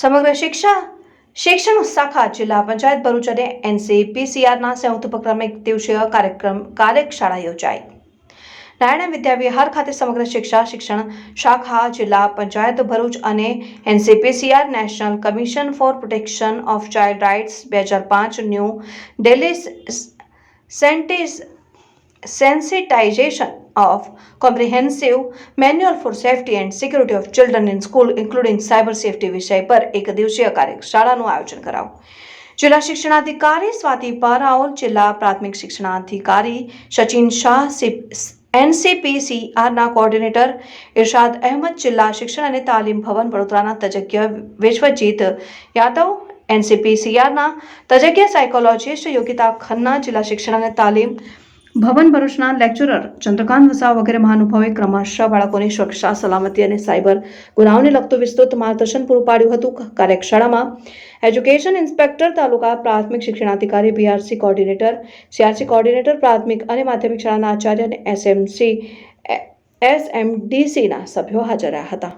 સમગ્ર શિક્ષા શિક્ષણ શાખા, જિલ્લા પંચાયત, ભરૂચ અને એનસીપીસીઆરના સંયુક્ત ઉપક્રમે એક દિવસીય કાર્યક્રમ કાર્યશાળા યોજાઈ. નારાયણ વિદ્યાવિહાર ખાતે સમગ્ર શિક્ષા, શિક્ષણ શાખા, જિલ્લા પંચાયત, ભરૂચ અને NCPCR national commission for protection of child rights બે હજાર પાંચ ન્યૂ દિલ્હી સેન્ટિસ sensitization of comprehensive manual for safety and security of children in school, including cyber safety વિષય પર એક દિવસીય કાર્યશાળાનું આયોજન કરાવો. જિલ્લા શિક્ષણાધિકારી સ્વાતિ પારાઓલ, જિલ્લા પ્રાથમિક શિક્ષણાધિકારી સચિન શાહ એનસીપીસીઆરના કોઓર્ડિનેટર ઇરશાદ અહેમદ, જિલ્લા શિક્ષણ અને તાલીમ ભવન વડોદરાના તજજ્ઞ વિશ્વજીત યાદવ, એનસીપીસીઆરના તજજ્ઞ સાયકોલોજીસ્ટ યોગિતા ખન્ના, જિલ્લા શિક્ષણ અને તાલીમ ભવન ભરૂચના લેક્ચરર ચંદ્રકાંત વસાવ વગેરે મહાનુભાવે ક્રમશઃ બાળકોની સુરક્ષા, સલામતી અને સાયબર ગુનાઓને લગતું વિસ્તૃત માર્ગદર્શન પૂરું પાડ્યું હતું. કાર્યશાળામાં એજ્યુકેશન ઇન્સ્પેક્ટર તાલુકા પ્રાથમિક શિક્ષણાધિકારી બીઆરસી કોર્ડિનેટર સીઆરસી કોર્ડિનેટર પ્રાથમિક અને માધ્યમિક શાળાના આચાર્ય અને એસએમસી, એસએમડીસીના સભ્યો હાજર રહ્યા હતા.